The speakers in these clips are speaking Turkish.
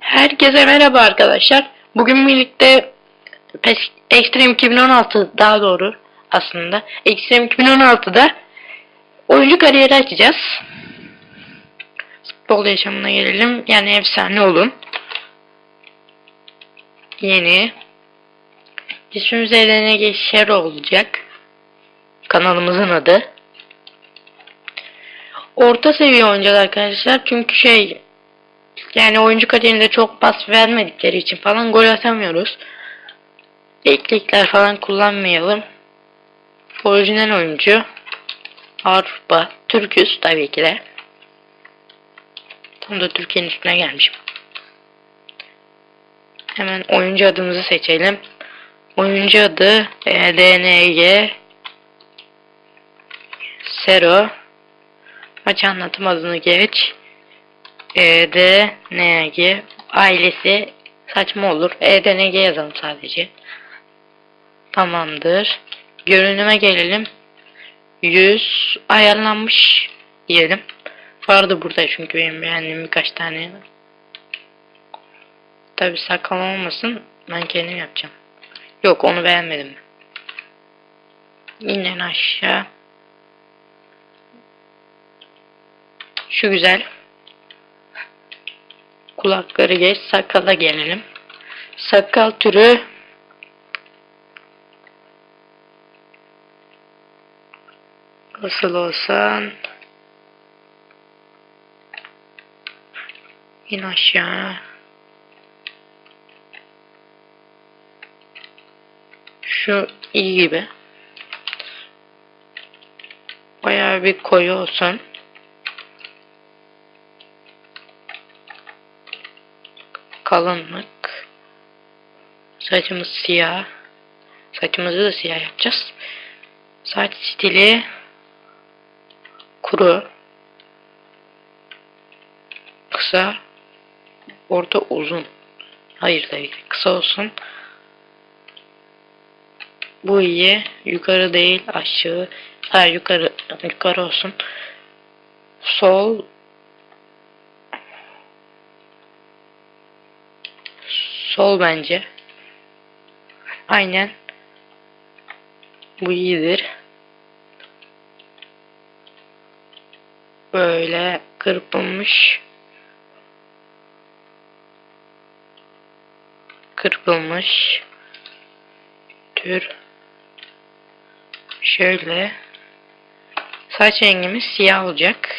Herkese merhaba arkadaşlar. Bugün birlikte PES Extreme 2016 daha doğru aslında. Extreme 2016'da oyuncu kariyeri açacağız. Futbol yaşamına gelelim. Yani efsane olun. Yeni. İsmimiz LNG Share olacak. Kanalımızın adı. Orta seviye oynayacağız arkadaşlar. Çünkü şey yani oyuncu kariyerinde çok pas vermedikleri için falan gol atamıyoruz. Eklikler falan kullanmayalım. Orijinal oyuncu. Avrupa. Türküz tabii ki de. Tam da Türkiye'nin üstüne gelmişim. Hemen oyuncu adımızı seçelim. Oyuncu adı E EDNG Sero Maç anlatım adını geç. EDNG ailesi saçma olur. EDNG yazalım sadece. Tamamdır. Görünüme gelelim. Yüz ayarlanmış diyelim. Vardı burada çünkü benim beğendiğim birkaç tane. Tabi sakal olmasın. Ben kendim yapacağım. Yok onu beğenmedim. İnin aşağı. Şu güzel. Kulakları geç. Sakala gelelim. Sakal türü nasıl olsan in aşağı şu iyi gibi bayağı bir koyu olsun kalınlık. Saçımız siyah. Saçımızı da siyah yapacağız. Saç stili kuru. Kısa. Orta uzun. Hayır tabii ki kısa olsun. Bu iyi. Yukarı değil aşağı. Hayır yukarı yukarı olsun. Sol Sol bence. Aynen. Bu iyidir. Böyle kırpılmış. Kırpılmış. Tür. Şöyle. Saç rengimiz siyah olacak.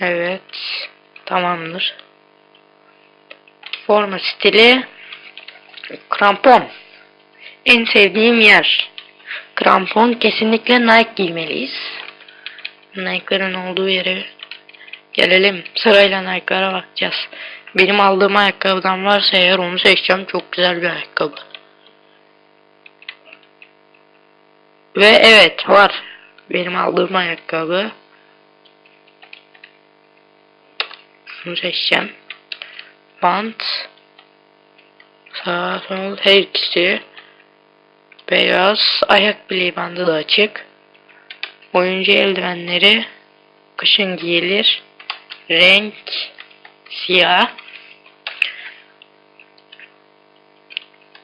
Evet. Tamamdır. Forma stili krampon. En sevdiğim yer. Krampon kesinlikle Nike giymeliyiz. Nike'ların olduğu yere gelelim. Sırayla Nike'lara bakacağız. Benim aldığım ayakkabıdan varsa eğer onu seçeceğim. Çok güzel bir ayakkabı. Ve evet var. Benim aldığım ayakkabı. Seçeceğim. Bant. Sağ sol her ikisi. Beyaz. Ayak bileği bandı da açık. Oyuncu eldivenleri. Kışın giyilir. Renk. Siyah.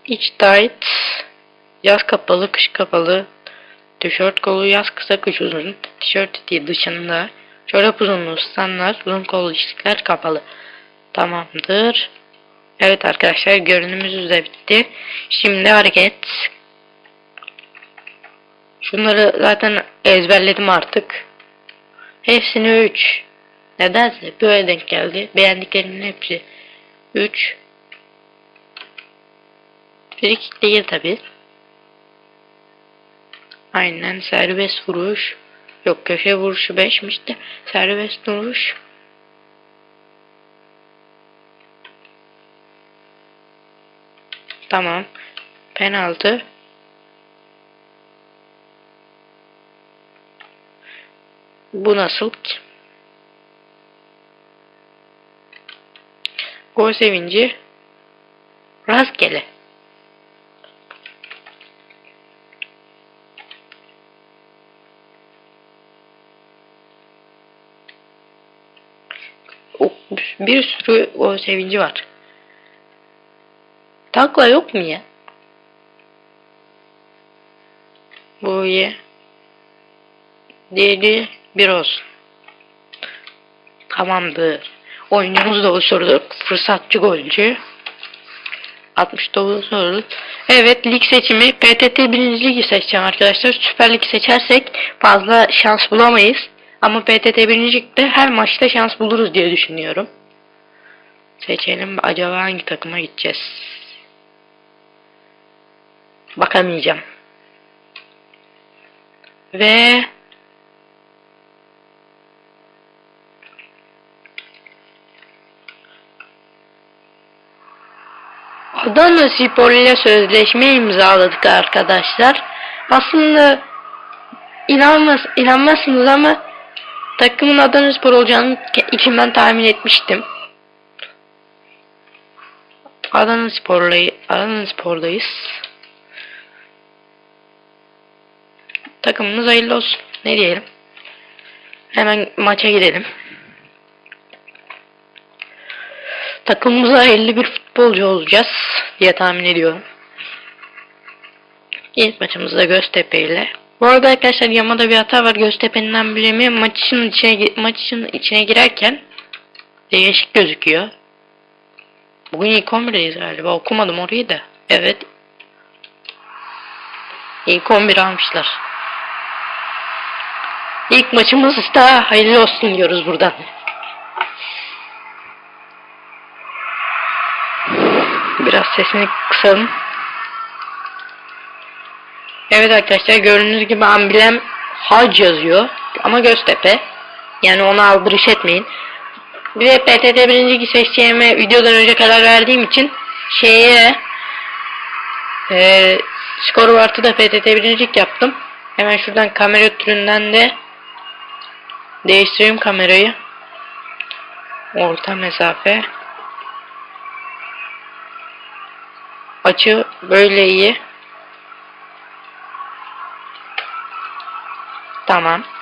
İç tight. Yaz kapalı, kış kapalı. Tişört kolu yaz kısa, kış uzun. Tişört etiği dışında. Çorap uzunluğu standart, uzun kollu içlikler kapalı. Tamamdır. Evet arkadaşlar görünümümüz de bitti. Şimdi hareket. Şunları zaten ezberledim artık. Hepsini 3. Nedense böyle denk geldi. Beğendiklerimin hepsi 3. Frikik değil tabi. Aynen serbest vuruş. Yok köşe vuruşu 5'miş de serbest vuruş. Tamam. Penaltı. Bu nasıl? Gol sevinci. Rastgele. o, bir sürü o sevinci var. Takla yok mu ya? Bu iyi. Diğeri bir olsun. Tamamdır. Oyunumuzu da oluşturduk. Fırsatçı golcü. 69 soru. Evet lig seçimi PTT 1. ligi seçeceğim arkadaşlar. Süper Lig seçersek fazla şans bulamayız. Ama PTT 1. ligde her maçta şans buluruz diye düşünüyorum. Seçelim acaba hangi takıma gideceğiz? Bakamayacağım. Ve Adana Spor ile sözleşme imzaladık arkadaşlar. Aslında inanmaz, inanmazsınız ama takımın Adana Spor olacağını içimden tahmin etmiştim. Adana Spor'la Adana Spor'dayız. Takımımız hayırlı olsun. Ne diyelim? Hemen maça gidelim. Takımımıza 51 futbolcu olacağız diye tahmin ediyorum. İlk maçımızda Göztepe ile. Bu arada arkadaşlar Yamada bir hata var. Göztepe'nin amblemi maçın içine, maçın içine girerken değişik gözüküyor. Bugün ilk 11'deyiz galiba. Okumadım orayı da. Evet. İlk 11 almışlar. İlk maçımız da hayırlı olsun diyoruz buradan. Biraz sesini kısalım. Evet arkadaşlar gördüğünüz gibi amblem hac yazıyor. Ama Göztepe. Yani ona aldırış etmeyin. Bir de PTT 1. ligi seçeceğime videodan önce karar verdiğim için şeye e, skor artı da PTT 1. lig yaptım. Hemen şuradan kamera türünden de değiştireyim kamerayı. Orta mesafe. Açı böyle iyi. Tamam.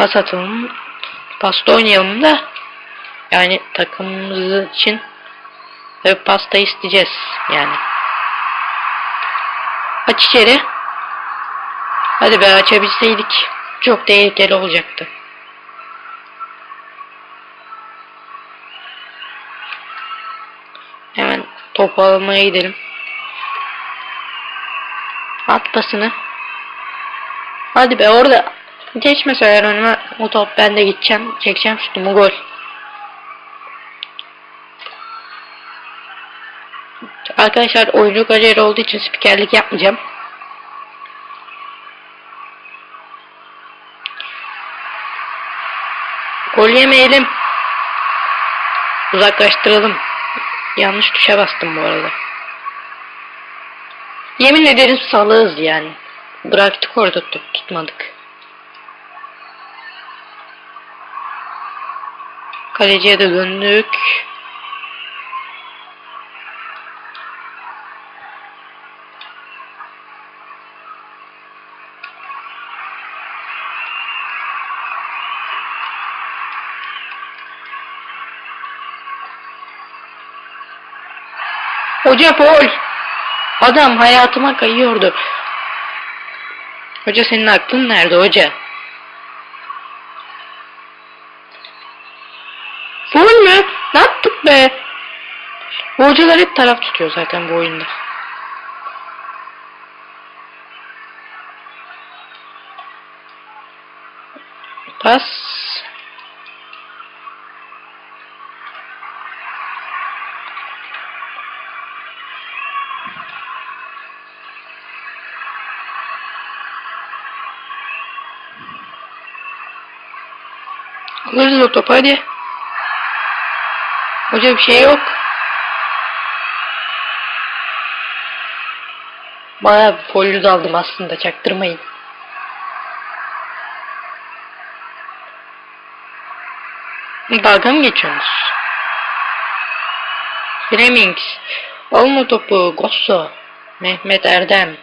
Pas atalım. Pasta oynayalım da yani takımımız için tabi pasta isteyeceğiz yani. Aç içeri. Hadi be açabilseydik çok tehlikeli olacaktı. Hemen topu almaya gidelim. At pasını. Hadi be orada geçmese eğer önüme o top ben de gideceğim. Çekeceğim şutumu gol. Arkadaşlar oyuncu kariyeri olduğu için spikerlik yapmayacağım. Gol yemeyelim. Uzaklaştıralım. Yanlış tuşa bastım bu arada. Yemin ederim salığız yani. Bıraktık orada tut, tutmadık. Kaleciye de döndük. Hoca Paul. Adam hayatıma kayıyordu. Hoca senin aklın nerede hoca? Ne yaptık be? Bu hocalar hep taraf tutuyor zaten bu oyunda. Pas. Alırız o topu hadi. Hoca bir şey yok. Bayağı bir folyo daldım aslında çaktırmayın. Dalga mı geçiyorsunuz? Flemings. Alma topu. Gosso. Mehmet Erdem.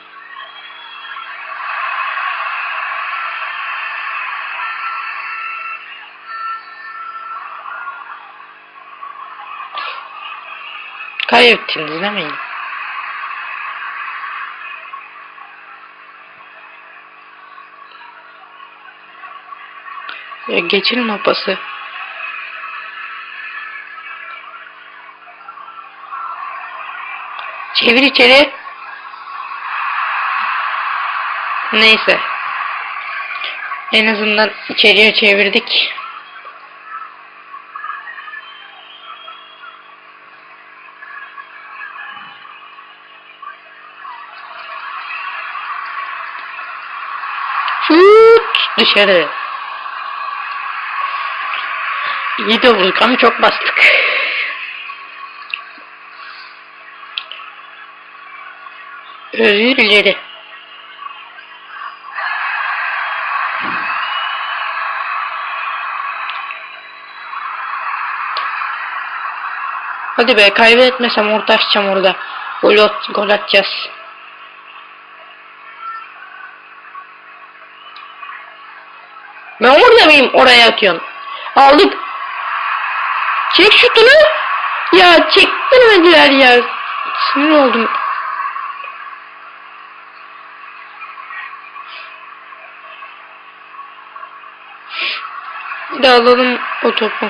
Değil mi? yine? Ya geçirin o pası. Çevir içeri. Neyse. En azından içeriye çevirdik. Şut dışarı. İyi de vurduk ama çok bastık. Özür dilerim. Hadi be kaybetmesem orta açacağım orada. Gol, at, gol atacağız. Ben orada mıyım? Oraya atıyorsun. Aldık. Çek şutunu. Ya çektirmediler ya. Sinir oldum. Bir alalım o topu.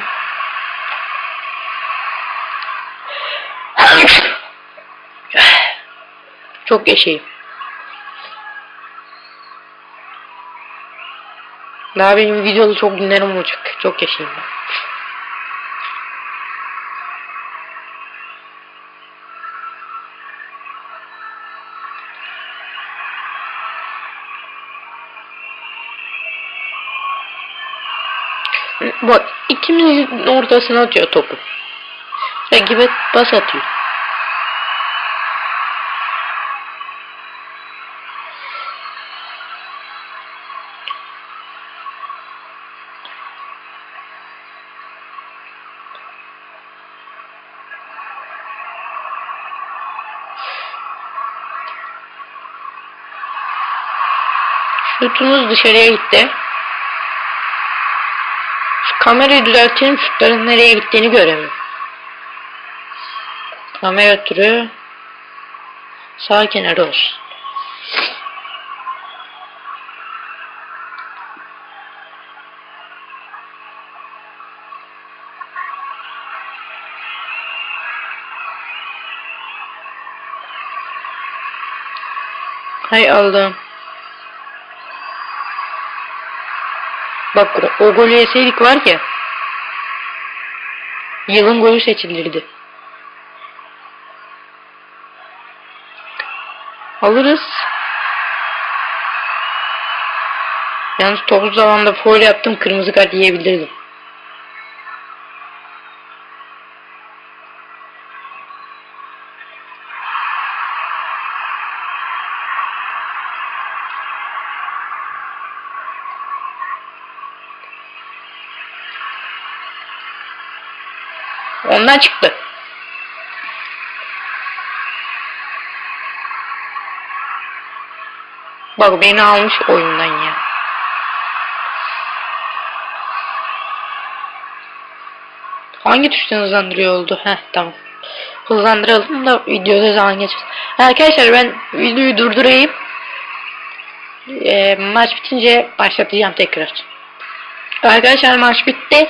Çok yaşayayım. Daha benim videolu çok günlerim olacak. Çok yaşayayım ben. Bak ikimizin ortasına atıyor topu. Rakibe pas atıyor. Şutumuz dışarıya gitti. Şu kamerayı düzeltelim şutların nereye gittiğini göremiyorum. Kamera türü sağ kenarı olsun. Hay Allah'ım. Bak o golü yeseydik var ya. Yılın golü seçilirdi. Alırız. Yalnız toplu zamanda foul yaptım kırmızı kart yiyebilirdim. Ondan çıktı. Bak beni almış oyundan ya. Hangi tuştan hızlandırıyor oldu? Heh tamam. Hızlandıralım da videoda zaman geçer. Arkadaşlar ben videoyu durdurayım. Ee, maç bitince başlatacağım tekrar. Arkadaşlar maç bitti.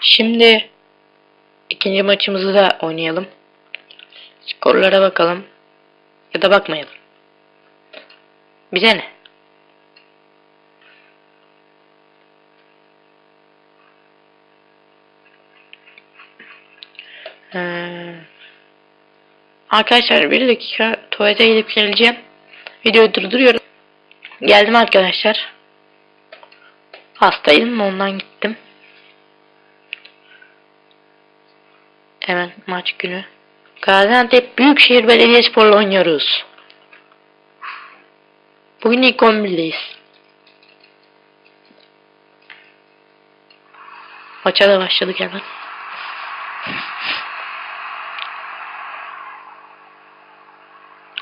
Şimdi ikinci maçımızı da oynayalım. Skorlara bakalım. Ya da bakmayalım. Bize ne? Ee, arkadaşlar bir dakika tuvalete gidip geleceğim. Videoyu durduruyorum. Geldim arkadaşlar. Hastaydım ondan gittim. Hemen maç günü. Gaziantep Büyükşehir Belediyespor'la oynuyoruz. Bugün ilk 11'deyiz. Maça da başladık hemen.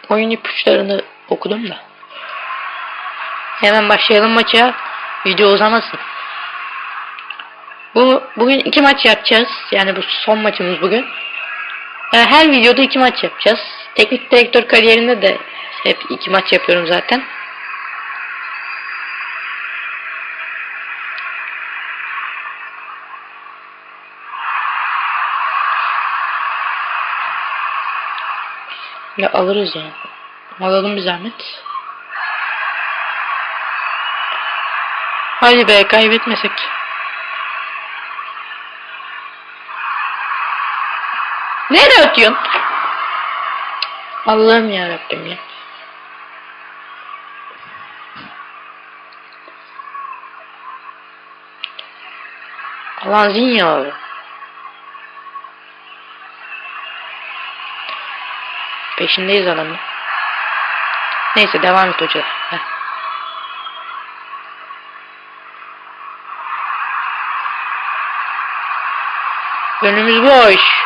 Oyun ipuçlarını okudum da. Hemen başlayalım maça. Video uzamasın. Bu bugün iki maç yapacağız. Yani bu son maçımız bugün. Yani her videoda iki maç yapacağız. Teknik direktör kariyerinde de hep iki maç yapıyorum zaten. Ya alırız yani. Alalım bir zahmet. Hadi be kaybetmesek. Nereye atıyorsun? Allah'ım ya Rabbim ya. Alan Zinya abi. Peşindeyiz adamın. Neyse devam et hoca. Önümüz boş.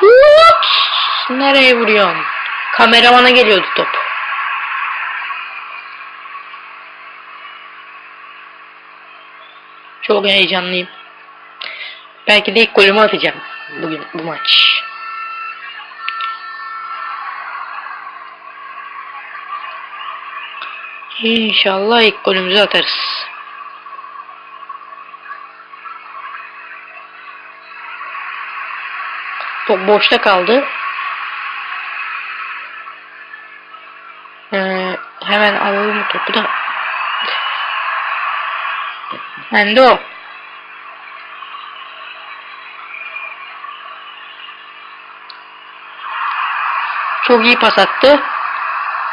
Şut! Nereye vuruyorsun? Kameramana geliyordu top. Çok heyecanlıyım. Belki de ilk golümü atacağım bugün bu maç. İnşallah ilk golümüzü atarız. Boşta kaldı. Ee, hemen alalım topu da. Endo. Çok iyi pas attı.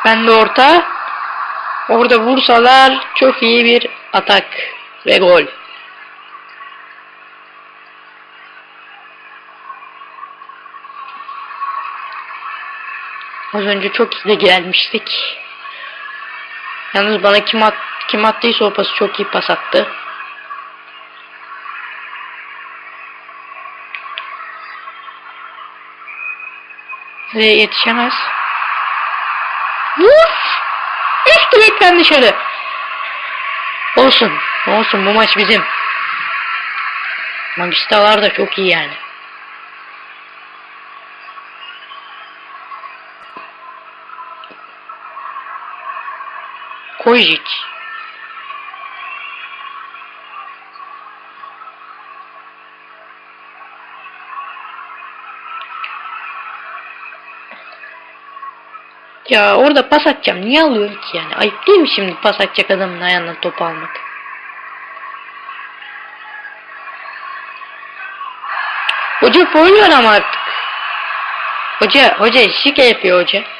Ben de orta. Orada vursalar çok iyi bir atak ve gol. Az önce çok hızlı gelmiştik. Yalnız bana kim, at, kim attıysa o pası çok iyi pas attı. Ve yetişemez. Vur! Üst direkten dışarı. Olsun. Olsun bu maç bizim. Magistalar da çok iyi yani. Kojic. Ya orada pas atacağım. Niye alıyorum ki yani? Ayıp değil mi şimdi pas atacak adamın ayağından topu almak? Hoca var ama artık. Hoca, hoca şike yapıyor hoca.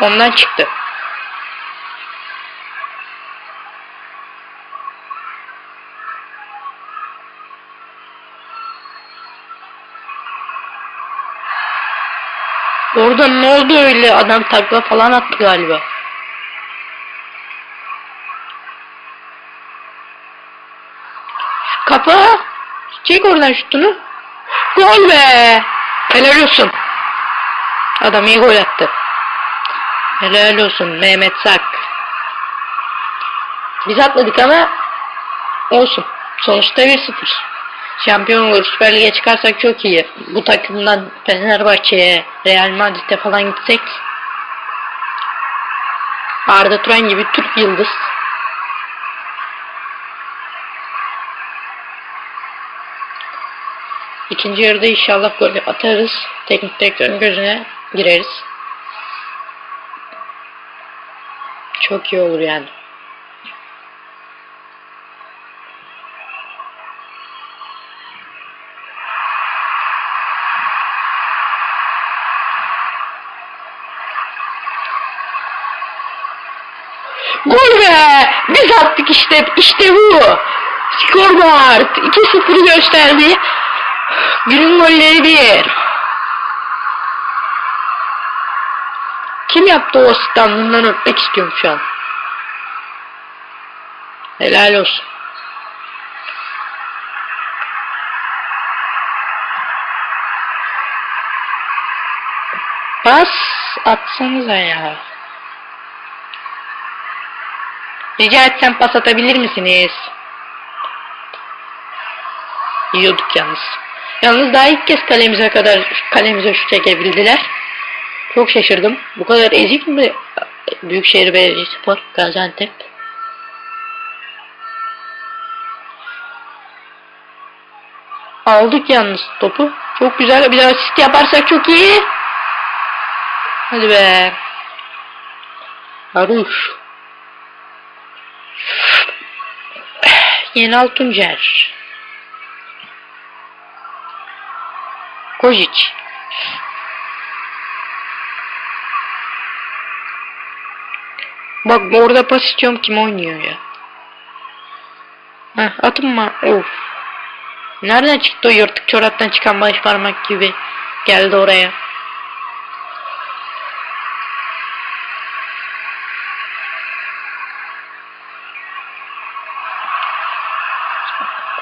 Ondan çıktı. Orada ne oldu öyle? Adam takla falan attı galiba. Kapa. Çek oradan şutunu. Gol be. Helal olsun. Adam iyi gol attı. Helal olsun Mehmet Sak. Biz atladık ama olsun. Sonuçta 1-0. Şampiyon olur. Süper Lig'e çıkarsak çok iyi. Bu takımdan Fenerbahçe'ye, Real Madrid'e falan gitsek Arda Turan gibi Türk yıldız. İkinci yarıda inşallah gol atarız. Teknik direktörün gözüne gireriz. Çok iyi olur yani. Gol be! Biz attık işte. İşte bu. Scoreboard. 2-0 gösterdi. Günün golleri bir. Kim yaptı o asistan? Bundan öpmek istiyorum şu an. Helal olsun. Pas atsanıza ya. Rica etsem pas atabilir misiniz? Yiyorduk yalnız. Yalnız daha ilk kez kalemize kadar kalemize şut çekebildiler. Çok şaşırdım. Bu kadar ezik mi Büyükşehir Belediyespor Gaziantep? Aldık yalnız topu. Çok güzel. Bir daha asist yaparsak çok iyi. Hadi be. Haruş. Yenal Tuncer. Kojic. Bak orada pas istiyorum kim oynuyor ya. Heh, atın mı? Of. Nereden çıktı o yırtık çoraptan çıkan baş parmak gibi geldi oraya.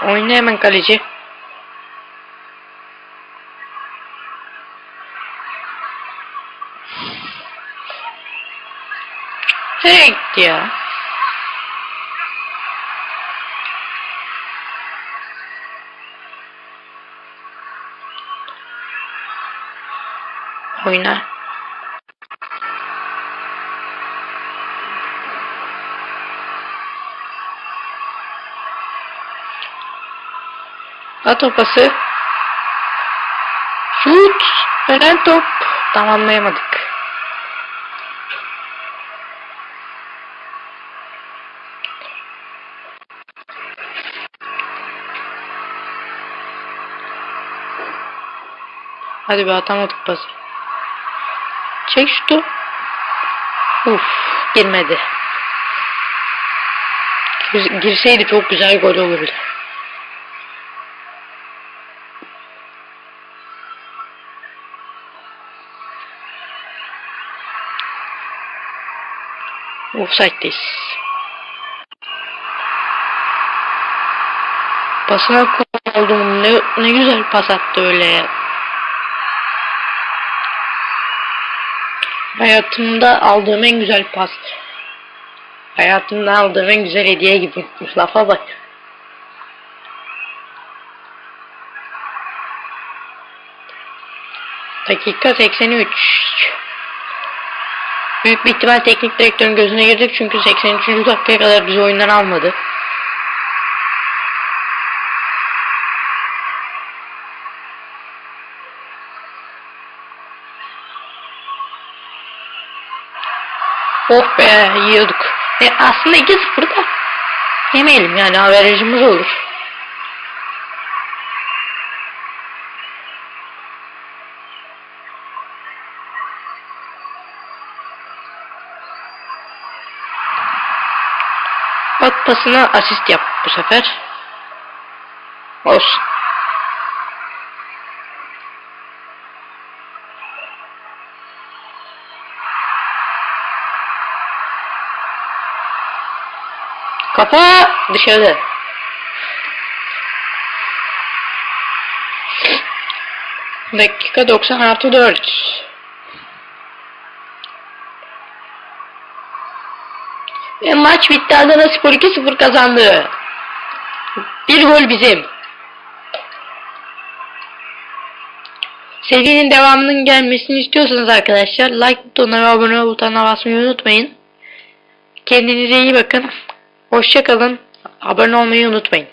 Oyna hemen kaleci. Nereye gitti ya? Oyna. At o pası. Şut. Dönen top. Tamamlayamadık. Hadi be atamadık pası. Çek şutu. Uf girmedi. Gir- Girseydi çok güzel gol olurdu. Offside'deyiz. Pasına konu oldum. Ne, ne güzel pas attı öyle ya. Hayatımda aldığım en güzel pas. Hayatımda aldığım en güzel hediye gibi. Lafa bak. Dakika 83. Büyük bir ihtimal teknik direktörün gözüne girdik çünkü 83. dakikaya kadar bizi oyundan almadı. Be yiyorduk. E, aslında 2-0 da yemeyelim yani averajımız olur. At pasına asist yap bu sefer. Olsun. Kafa dışarı. Dakika 90 artı 4. Ve maç bitti. Adana Spor 2-0 kazandı. Bir gol bizim. Serinin devamının gelmesini istiyorsanız arkadaşlar like butonuna ve abone ol butonuna basmayı unutmayın. Kendinize iyi bakın. Hoşça kalın. Abone olmayı unutmayın.